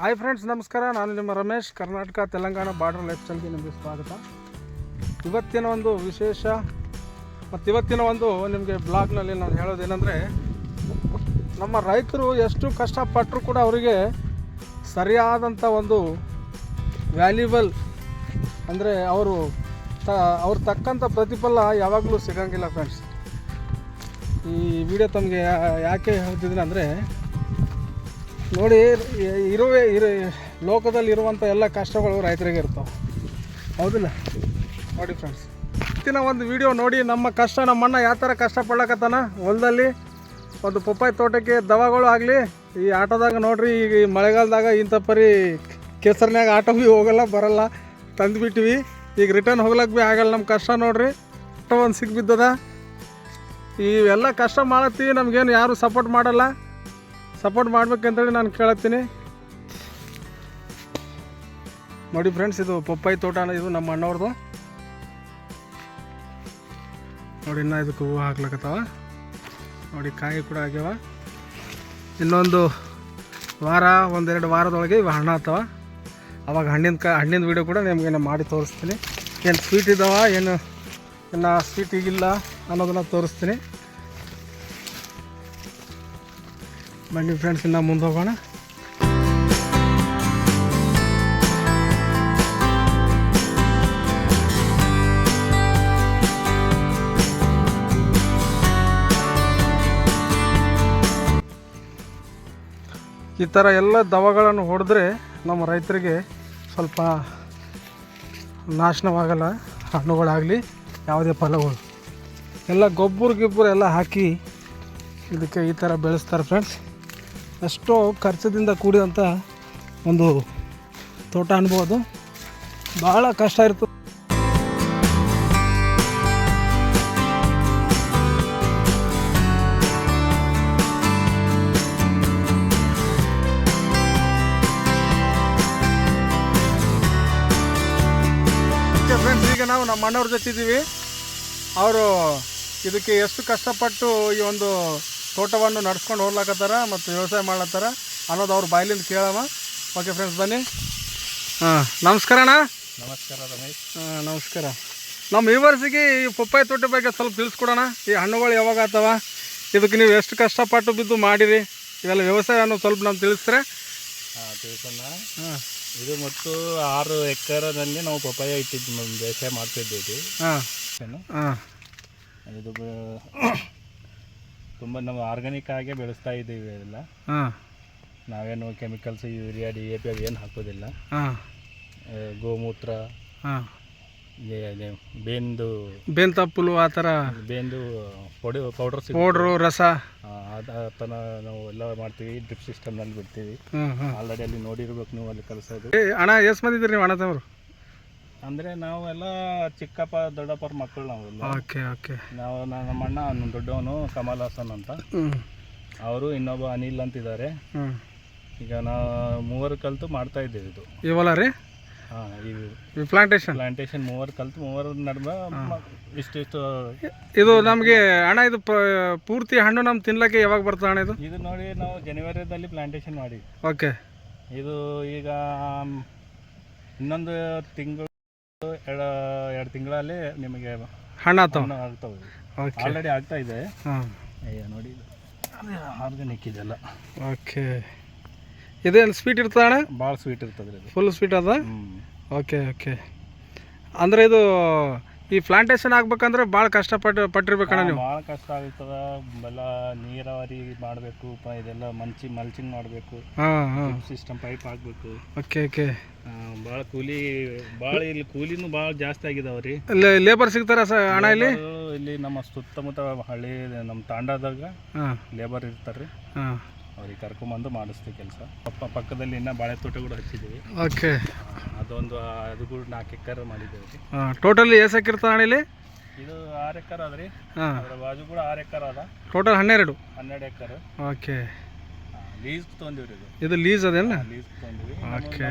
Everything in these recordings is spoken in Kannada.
ಹಾಯ್ ಫ್ರೆಂಡ್ಸ್ ನಮಸ್ಕಾರ. ನಾನು ನಿಮ್ಮ ರಮೇಶ್. ಕರ್ನಾಟಕ, ತೆಲಂಗಾಣ ಬಾರ್ಡರ್ ಲೈಫ್ ಸ್ಟೈಲ್ಗೆ ನಿಮಗೆ ಸ್ವಾಗತ. ಇವತ್ತಿನ ಒಂದು ವಿಶೇಷ ಮತ್ತು ಇವತ್ತಿನ ಒಂದು ನಿಮಗೆ ಬ್ಲಾಗ್ನಲ್ಲಿ ನಾನು ಹೇಳೋದೇನೆಂದರೆ, ನಮ್ಮ ರೈತರು ಎಷ್ಟು ಕಷ್ಟಪಟ್ಟರು ಕೂಡ ಅವರಿಗೆ ಸರಿಯಾದಂಥ ಒಂದು ವ್ಯಾಲ್ಯೂಬಲ್ ಅಂದರೆ ಅವರು ತ, ಅವ್ರು ತಕ್ಕಂಥ ಪ್ರತಿಫಲ ಯಾವಾಗಲೂ ಸಿಗಂಗಿಲ್ಲ ಫ್ರೆಂಡ್ಸ್ ಈ ವಿಡಿಯೋ ತಮಗೆ ಯಾಕೆ ಹೇಳ್ತಿದ್ದೀನಿ ಅಂದರೆ ನೋಡಿ ಇರುವೆ, ಇರು ಲೋಕದಲ್ಲಿ ಇರುವಂಥ ಎಲ್ಲ ಕಷ್ಟಗಳು ರೈತರಿಗೆ ಇರ್ತಾವೆ. ಹೌದಿಲ್ಲ? ನೋಡಿ ಫ್ರೆಂಡ್ಸ್ ಇವತ್ತಿನ ಒಂದು ವಿಡಿಯೋ ನೋಡಿ, ನಮ್ಮ ಕಷ್ಟ ನಮ್ಮಣ್ಣ ಯಾವ ಥರ ಕಷ್ಟ ಪಡ್ಲಕತ್ತಾನ ಹೊಲದಲ್ಲಿ ಒಂದು ಪಪ್ಪಾಯಿ ತೋಟಕ್ಕೆ ದವಾಗಳು ಆಗಲಿ, ಈ ಆಟೋದಾಗ ನೋಡ್ರಿ, ಈಗ ಈ ಮಳೆಗಾಲದಾಗ ಇಂಥ ಪರಿ ಕೆಸರಿನಾಗ ಆಟೋ ಭೀ ಹೋಗಲ್ಲ, ಬರಲ್ಲ ತಂದುಬಿಟ್ಟಿವಿ ಈಗ ರಿಟರ್ನ್ ಹೋಗ್ಲಕ್ಕೆ ಭೀ ಆಗಲ್ಲ ನಮ್ಮ ಕಷ್ಟ ನೋಡ್ರಿ. ಆಟೋ ಒಂದು ಸಿಕ್ಬಿದ್ದದ ಇವೆಲ್ಲ ಕಷ್ಟ ಮಾಡತ್ತೀವಿ ನಮಗೇನು ಯಾರು ಸಪೋರ್ಟ್ ಮಾಡಲ್ಲ. ಸಪೋರ್ಟ್ ಮಾಡ್ಬೇಕಂತೇಳಿ ನಾನು ಕೇಳತ್ತೀನಿ. ನೋಡಿ ಫ್ರೆಂಡ್ಸ್ ಇದು ಪಪ್ಪಾಯಿ ತೋಟ ಇದು ನಮ್ಮ ಅಣ್ಣವ್ರದ್ದು. ನೋಡಿ ಇನ್ನೂ ಇದಕ್ಕೆ ಹೂವು ಹಾಕ್ಲಕತ್ತಾವ. ನೋಡಿ ಕಾಯಿ ಕೂಡ ಆಗ್ಯಾವ. ಇನ್ನೊಂದು ವಾರ, ಒಂದೆರಡು ವಾರದೊಳಗೆ ಇವು ಹಣ್ಣು ಆಗ್ತಾವ. ಅವಾಗ ಹಣ್ಣಿನ ಕಾ, ಹಣ್ಣಿನ ವೀಡಿಯೋ ಕೂಡ ನಿಮಗೆ ನಾನು ಮಾಡಿ ತೋರಿಸ್ತೀನಿ. ಏನು ಸ್ವೀಟ್ ಇದ್ದಾವ ಏನು ಇನ್ನು ಸ್ವೀಟ್ ಈಗಿಲ್ಲ ಅನ್ನೋದನ್ನು ತೋರಿಸ್ತೀನಿ. ಬನ್ನಿ ಫ್ರೆಂಡ್ಸ್ ಇನ್ನು ಮುಂದೆ ಹೋಗೋಣ ಈ ಥರ ಎಲ್ಲ ದವಗಳನ್ನು ಹೊಡೆದ್ರೆ ನಮ್ಮ ರೈತರಿಗೆ ಸ್ವಲ್ಪ ನಾಶನವಾಗಲ್ಲ, ಹಣ್ಣುಗಳಾಗಲಿ, ಯಾವುದೇ ಫಲಗಳು. ಎಲ್ಲ ಗೊಬ್ಬರ ಗಿಬ್ಬರ ಎಲ್ಲ ಹಾಕಿ ಇದಕ್ಕೆ ಈ ಥರ ಬೆಳೆಸ್ತಾರೆ ಫ್ರೆಂಡ್ಸ್ ಎಷ್ಟೋ ಖರ್ಚದಿಂದ ಕೂಡಿದಂಥ ಒಂದು ತೋಟ ಅನ್ಬೋದು ಭಾಳ ಕಷ್ಟ ಇರ್ತದೆ ನಾವು ನಮ್ಮ ಅಣ್ಣವ್ರ ಜೊತೆ ಇದ್ದೀವಿ. ಅವರು ಇದಕ್ಕೆ ಎಷ್ಟು ಕಷ್ಟಪಟ್ಟು ಈ ಒಂದು ತೋಟವನ್ನು ನಡ್ಸ್ಕೊಂಡು ಹೋಗ್ಲಾಕತ್ತಾರ ಮತ್ತು ವ್ಯವಸಾಯ ಮಾಡ್ಲತ್ತಾರ ಅನ್ನೋದು ಅವ್ರ ಬಾಯ್ಲಿಂದ ಕೇಳವ. ಓಕೆ ಫ್ರೆಂಡ್ಸ್ ಬನ್ನಿ. ಹಾಂ ನಮಸ್ಕಾರ ಅಣ್ಣ. ನಮಸ್ಕಾರ ರಮೇಶ್. ಹಾಂ ನಮಸ್ಕಾರ. ನಮ್ಮ ವ್ಯೂವರ್ಸಿಗೆ ಈ ಪಪ್ಪಾಯಿ ತೋಟ ಬಗ್ಗೆ ಸ್ವಲ್ಪ ತಿಳಿಸ್ಕೊಡೋಣ. ಈ ಹಣ್ಣುಗಳು ಯಾವಾಗ ಆತವ ಇದಕ್ಕೆ ನೀವು ಎಷ್ಟು ಕಷ್ಟಪಟ್ಟು ಬಿದ್ದು ಮಾಡಿರಿ? ಇವೆಲ್ಲ ವ್ಯವಸಾಯ ಅನ್ನೋದು ಸ್ವಲ್ಪ ನಮ್ಗೆ ತಿಳಿಸ್ರೆ ಹಾಂ ಹಾಂ. ಇದು ಮತ್ತು ಆರು ಎಕರದಲ್ಲಿ ನಾವು ಪಪ್ಪಾಯ ಇಟ್ಟಿದ್ದು ವ್ಯವಸಾಯ ಮಾಡ್ತಿದ್ದೀವಿ. ಹಾಂ? ಹಾಂ. ಇದು ತುಂಬ ನಾವು ಆರ್ಗ್ಯಾನಿಕ್ ಆಗೇ ಬೆಳೆಸ್ತಾ ಇದ್ದೀವಿ ಎಲ್ಲ ಹಾಂ. ನಾವೇನು chemicals urea D A P ಏನು ಹಾಕೋದಿಲ್ಲ. ಹಾಂ. ಆ, ಗೋಮೂತ್ರ ಹಾಂ. ಈ- ಇದು ಬೇಂದು. ಬೇನ್ ತಪ್ಪುಲು ಆ ಥರ ಬೇಂದು ಪೊಡಿ ಪೌಡರ್ ಪೌಡ್ರು ರಸ. ಅದ ಥರ ನಾವು ಎಲ್ಲ ಮಾಡ್ತೀವಿ ಡ್ರಿಪ್ ಸಿಸ್ಟಮ್ನಲ್ಲಿ ಬಿಡ್ತೀವಿ. ಹ್ಞೂ ಹ್ಞೂ ಆಲ್ರೆಡಿ ಅಲ್ಲಿ ನೋಡಿರ್ಬೇಕು ನೀವು ಅಲ್ಲಿ ಕಲಿಸೋದು. ಏ ಅಣ್ಣ ಎಷ್ಟು ಮಂದಿದ್ರಿ ನೀವು ಅಣ್ಣ ತಮ್ಮರು? ಅಂದರೆ ನಾವೆಲ್ಲ ಚಿಕ್ಕಪ್ಪ ದೊಡ್ಡಪ್ಪರ ಮಕ್ಕಳು ನಾವೆಲ್ಲ ಓಕೆ ಓಕೆ. ನಾವು ನಮ್ಮ ಅಣ್ಣ ಅವ್ನು ದೊಡ್ಡವನು ಕಮಲ್ ಹಾಸನ್ ಅಂತ ಅವರು ಇನ್ನೊಬ್ಬ ಅನಿಲ್ ಅಂತಿದ್ದಾರೆ. ಈಗ ನಾವು ಮೂವರು ಕಲ್ತು ಮಾಡ್ತಾ ಇದ್ದೇವೆ ಇದು. ಇವಲ್ಲ ರೀ? ಹಾಂ ಈ ಪ್ಲಾಂಟೇಶನ್ ಪ್ಲಾಂಟೇಶನ್ ಮೂವರು ಕಲ್ತು ಮೂವರ ನಡುವೆ ಇಷ್ಟಿಷ್ಟು ಇದು ನಮಗೆ ಅಣ್ಣ ಇದು ಪೂರ್ತಿ ಹಣ್ಣು ನಮ್ಮ ತಿನ್ಲಕ್ಕೆ ಯಾವಾಗ ಬರ್ತದೆ ಅಣ್ಣ ಇದು? ಇದು ನೋಡಿ ನಾವು ಜನವರಿದಲ್ಲಿ ಪ್ಲಾಂಟೇಶನ್ ಮಾಡಿ ಓಕೆ. ಇದು ಈಗ ಇನ್ನೊಂದು ತಿಂಗಳು ಎರಡು ಎರಡು ತಿಂಗಳಲ್ಲಿ ನಿಮಗೆ ಹಣ ಹಣ್ಣು ಆಗ್ತವೆ ಓಕೆ ಆಲ್ರೆಡಿ ಆಗ್ತಾ ಇದೆ. ಹಾಂ. ಅಯ್ಯ ನೋಡಿ. ಆರ್ಗಾನಿಕ್ ಇದೆಲ್ಲ. ಓಕೆ. ಇದೇನು ಸ್ವೀಟ್ ಇರ್ತದೆ ಅಣ್ಣ? ಭಾಳ ಸ್ವೀಟ್ ಇರ್ತದೆ ಫುಲ್ ಸ್ವೀಟ್ ಅದ? ಓಕೆ ಓಕೆ ಅಂದರೆ ಇದು ಈ ಪ್ಲಾಂಟೇಶನ್ ಆಗ್ಬೇಕಂದ್ರೆ ಭಾಳ ಕಷ್ಟಪಟ್ಟು ಪಟ್ಟಿರ್ಬೇಕಣ್ಣ ನೀವು. ಭಾಳ ಕಷ್ಟ ಆಗ್ತದ. ಬಲ ನೀರಾವರಿ ಮಾಡಬೇಕು ಇದೆಲ್ಲ ಮಂಚಿ ಮಲ್ಚಿಂಗ್ ಮಾಡಬೇಕು. ಹಾಂ ಹಾಂ. ಸಿಸ್ಟಮ್ ಪೈಪ್ ಹಾಕಬೇಕು. Okay okay. ಭಾಳ ಕೂಲಿ ಭಾಳ ಇಲ್ಲಿ ಕೂಲಿನೂ ಭಾಳ ಜಾಸ್ತಿ ಆಗಿದಾವೆ ರೀ ಇಲ್ಲಿ ಲೇಬರ್ ಸಿಗ್ತಾರ ಸ ಹಣ ಇಲ್ಲಿ? ಇಲ್ಲಿ ನಮ್ಮ ಸುತ್ತಮುತ್ತ ಹಳ್ಳಿ ನಮ್ಮ ತಾಂಡದಾಗ ಲೇಬರ್ ಇರ್ತಾರೆ ರೀ ಹಾಂ. ಅವ್ರಿಗೆ ಕರ್ಕೊಂಬಂದು ಮಾಡಿಸ್ತೀವಿ ಕೆಲಸ. ಪಕ್ಕ ಪಕ್ಕದಲ್ಲಿ ಇನ್ನೂ ಬಾಳೆ ತೋಟ ಕೂಡ ಹಚ್ಚಿದ್ದೀವಿ ಓಕೆ. ಅದೊಂದು ಅದು ಕೂಡ ನಾಲ್ಕು ಎಕರ್ ಮಾಡಿದ್ದೇವೆ ಟೋಟಲಿ ಎಷ್ಟು ಎಕರೆ ಇಲ್ಲಿ? ಇದು ಆರು ಎಕರೆ ಅದ ರೀ. ಅದ್ರ ಬಾಜು ಕೂಡ ಆರು ಎಕರ್ ಅದ. ಟೋಟಲ್ ಹನ್ನೆರಡು? ಹನ್ನೆರಡು ಎಕರೆ. ಓಕೆ. ಲೀಸ್ ತೊಂದಿವ್ರಿ ಇದು. ಇದು ಲೀಸ್ ಅದೇನ? ಲೀಸ್ ತೊಂದಿವಿ ಓಕೆ,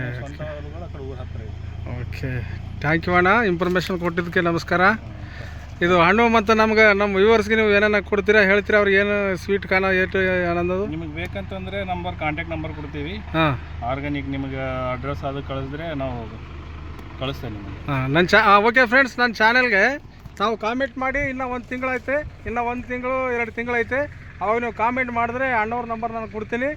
ಓಕೆ. ಥ್ಯಾಂಕ್ ಯು ಅಣ್ಣ. ಇನ್ಫಾರ್ಮೇಷನ್ ಕೊಟ್ಟಿದ್ದಕ್ಕೆ ನಮಸ್ಕಾರ. ಇದು ಹಣ್ಣು ಮತ್ತು ನಮ್ಗೆ ನಮ್ಮ ವ್ಯೂವರ್ಸ್ಗೆ ನೀವು ಏನೇನು ಕೊಡ್ತೀರಾ ಹೇಳ್ತೀರಾ ಅವ್ರಿಗೆ ಏನು ಸ್ವೀಟ್ ಖಾನ ಏಟು ಅನ್ನೋದು? ನಿಮಗೆ ಬೇಕಂತಂದರೆ ನಂಬರ್ ಕಾಂಟ್ಯಾಕ್ಟ್ ನಂಬರ್ ಕೊಡ್ತೀವಿ. ಹಾಂ. ಆರ್ಗಾನಿಕ್ ನಿಮಗೆ ಅಡ್ರೆಸ್ ಅದು ಕಳಿಸಿದ್ರೆ ನಾವು ಕಳಿಸ್ತೇವೆ ನಿಮಗೆ. ಹಾಂ ನನ್ನ ಚಾ ಓಕೆ ಫ್ರೆಂಡ್ಸ್ ನನ್ನ ಚಾನಲ್ಗೆ ನಾವು ಕಾಮೆಂಟ್ ಮಾಡಿ ಇನ್ನೂ ಒಂದು ತಿಂಗಳೈತೆ ಇನ್ನೂ ಒಂದು ತಿಂಗಳು ಎರಡು ತಿಂಗಳೈತೆ ಅವಾಗ ನೀವು ಕಾಮೆಂಟ್ ಮಾಡಿದ್ರೆ ಅಣ್ಣವ್ರ ನಂಬರ್ ನಾನು ಕೊಡ್ತೀನಿ.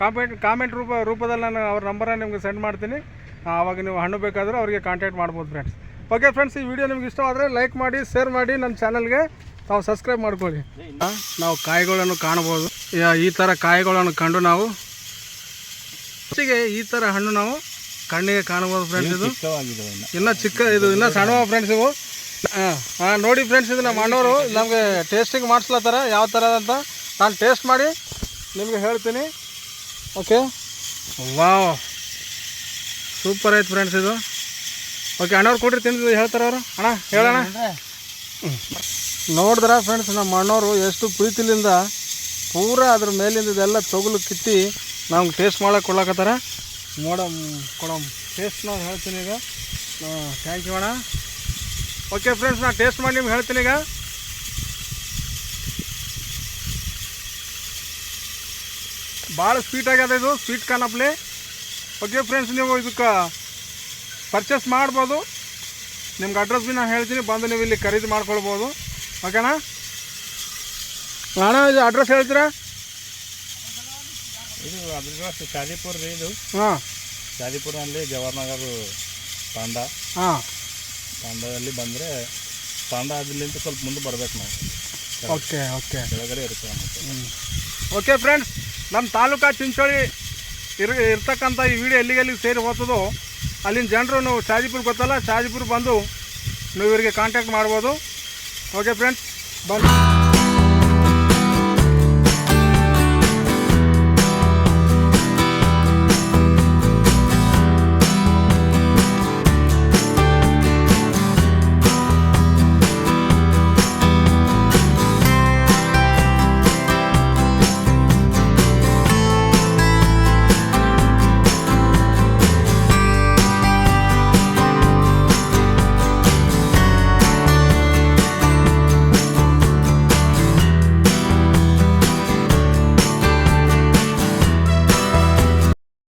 ಕಾಮೆಂಟ್ ಕಾಮೆಂಟ್ ರೂಪ ರೂಪದಲ್ಲಿ ನಾನು ಅವ್ರ ನಂಬರನ್ನು ನಿಮಗೆ ಸೆಂಡ್ ಮಾಡ್ತೀನಿ. ಆವಾಗ ನೀವು ಹಣ್ಣು ಬೇಕಾದರೂ ಅವರಿಗೆ ಕಾಂಟ್ಯಾಕ್ಟ್ ಮಾಡ್ಬೋದು ಫ್ರೆಂಡ್ಸ್ ಓಕೆ ಫ್ರೆಂಡ್ಸ್ ಈ ವಿಡಿಯೋ ನಿಮ್ಗೆ ಇಷ್ಟವಾದರೆ ಲೈಕ್ ಮಾಡಿ ಶೇರ್ ಮಾಡಿ ನನ್ನ ಚಾನಲ್ಗೆ ತಾವು ಸಬ್ಸ್ಕ್ರೈಬ್ ಮಾಡ್ಕೊಳ್ಳಿ. ನಾವು ಕಾಯಿಗಳನ್ನು ಕಾಣ್ಬೋದು ಯಾ- ಈ ಥರ ಕಾಯಿಗಳನ್ನು ಕಂಡು ನಾವು ಹೆಚ್ಚಿಗೆ ಈ ಥರ ಹಣ್ಣು ನಾವು ಕಣ್ಣಿಗೆ ಕಾಣ್ಬೋದು ಫ್ರೆಂಡ್ಸ್ ಇದು. ಇನ್ನು. ಚಿಕ್ಕ ಇದು ಇನ್ನೂ ಸಣ್ಣ ಫ್ರೆಂಡ್ಸ್ ಇವು. ಹಾಂ ನೋಡಿ ಫ್ರೆಂಡ್ಸ್ ಇದು ನಮ್ಮ ಅಣ್ಣವರು. ನಮಗೆ ಟೇಸ್ಟಿಂಗ್ ಮಾಡಿಸ್ಲತ್ತಾರ ಯಾವ ಥರ ಅಂತ ನಾನು ಟೇಸ್ಟ್ ಮಾಡಿ ನಿಮಗೆ ಹೇಳ್ತೀನಿ. ಓಕೆ ವಾವ್ ಸೂಪರ್ ಆಯ್ತು ಫ್ರೆಂಡ್ಸ್ ಇದು. ಓಕೆ ಅಣ್ಣವ್ರು ಕೊಡ್ರಿ ತಿಂದು ಹೇಳ್ತಾರೆ ಅವರು? ಅಣ್ಣ ಹೇಳೋಣ ನೋಡಿದ್ರ ಫ್ರೆಂಡ್ಸ್ ನಮ್ಮ ಅಣ್ಣವರು ಎಷ್ಟು ಪ್ರೀತಿಲಿಂದ ಪೂರ ಅದ್ರ ಮೇಲಿಂದ ಇದೆಲ್ಲ ತೊಗಲು ಕಿತ್ತಿ ನಮ್ಗೆ ಟೇಸ್ಟ್ ಮಾಡಕ್ಕೆ ಕೊಡ್ಲಾಕತ್ತಾರ. ನೋಡಮ್ ಕೊಡಮ್. ಟೇಸ್ಟ್ ನಾವು ಹೇಳ್ತೀನಿ ಈಗ. ಥ್ಯಾಂಕ್ ಯು ಅಣ್ಣ. ಓಕೆ ಫ್ರೆಂಡ್ಸ್ ನಾನು ಟೇಸ್ಟ್ ಮಾಡಿ ನಿಮ್ಗೆ ಹೇಳ್ತೀನಿ ಈಗ. ಭಾಳ ಸ್ವೀಟ್ ಆಗ್ಯದ ಇದು ಸ್ವೀಟ್ ಕಾನಪ್ಲೆ ಓಕೆ ಫ್ರೆಂಡ್ಸ್ ನೀವು ಇದಕ್ಕೆ ಪರ್ಚೇಸ್ ಮಾಡ್ಬೋದು. ನಿಮ್ಗೆ ಅಡ್ರೆಸ್ ಭೀ ನಾನು ಹೇಳ್ತೀನಿ ಬಂದು ನೀವು ಇಲ್ಲಿ ಖರೀದಿ ಮಾಡ್ಕೊಳ್ಬೋದು. ಓಕೆನಾ ಅಣ್ಣ ಇದು ಅಡ್ರೆಸ್ ಹೇಳ್ತೀರಾ? ಇದು ಅಡ್ರೆಸ್ ಶಾದಿಪುರ ರೀ ಇದು. ಹಾಂ. ಶಾದಿಪುರಲ್ಲಿ ಜವಾಹರ್ನಗರ್ ತಾಂಡ. ಹಾಂ. ತಾಂಡದಲ್ಲಿ ಬಂದರೆ ತಾಂಡ ಅದಲ್ಲಿಂದ ಸ್ವಲ್ಪ ಮುಂದೆ ಬರ್ಬೇಕು ನಾವು. ಓಕೆ ಓಕೆ ಕೆಳಗಡೆ ಇರುತ್ತೆ ನಮ್ಮ ಓಕೆ ಫ್ರೆಂಡ್ಸ್ ನಮ್ಮ ತಾಲೂಕಾ ಚಿಂಚೋಳಿ ಇರ್ ಇರ್ತಕ್ಕಂಥ ಈ ವಿಡಿಯೋ ಎಲ್ಲಿಗೆಲ್ಲಿಗೆ ಎಲ್ಲಿಗೆ ಸೇರಿ ಹೋಗ್ತದೋ ಅಲ್ಲಿನ ಜನರು ನೀವು ಶಾಜಿಪುರ್ ಗೊತ್ತಲ್ಲ? ಶಾಜಿಪುರ್ ಬಂದು ನೀವು ಇವರಿಗೆ ಕಾಂಟ್ಯಾಕ್ಟ್ ಮಾಡ್ಬೋದು. ಓಕೆ ಫ್ರೆಂಡ್ಸ್ ಬಂದು